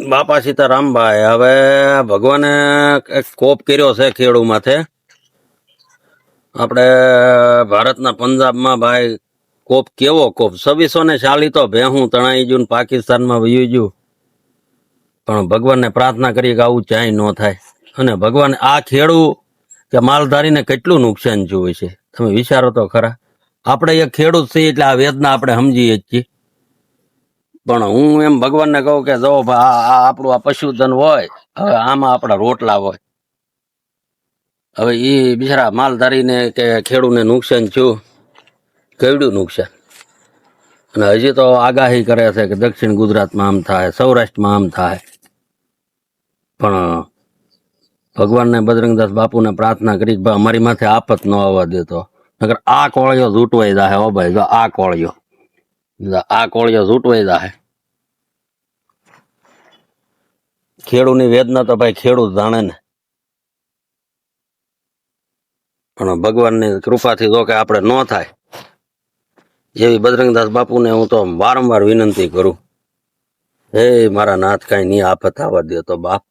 બાપા સીતારામભાઈ, હવે ભગવાને એક કોપ કર્યો છે ખેડૂ માથે. આપણે ભારતના પંજાબમાં ભાઈ કોપ કેવો કોપ? છવ્વીસો ને ચાલી તો ભેહું તણાઈ જુ પાકિસ્તાનમાં વયું જુ પણ ભગવાનને પ્રાર્થના કરી કે આવું ચાય ન થાય. અને ભગવાન આ ખેડૂ કે માલધારીને કેટલું નુકસાન જોવે છે? તમે વિચારો તો ખરા. આપણે એક ખેડૂત છીએ એટલે આ વેદના આપણે સમજીએ જ છીએ. પણ હું એમ ભગવાનને કહું કે જો આપણું આ પશુધન હોય, હવે આમાં આપણા રોટલા હોય. હવે એ બિચારા માલધારીને કે ખેડૂને નુકસાન થયું કેવડું નુકસાન. અને હજી તો આગાહી કરે છે કે દક્ષિણ ગુજરાતમાં આમ થાય, સૌરાષ્ટ્રમાં આમ થાય. પણ ભગવાનને બજરંગદાસ બાપુને પ્રાર્થના કરી કે ભાઈ અમારી માથે આફત ન આવવા દેતો નગર આ કોળિયો ઝૂંટવાઈ જાય હો ભાઈ, જો આ કોળિયો. આ કોળિયો ઝૂંટવાઈ જાહે. ખેડૂની વેદના તો ભાઈ ખેડૂત જાણે ને. પણ ભગવાનની કૃપાથી જો કે આપણે ન થાય, એવી બજરંગદાસ બાપુને હું તો વારંવાર વિનંતી કરું. હે મારા નાથ, કાંઈ નહીં, આફત આવવા દે તો બાપ.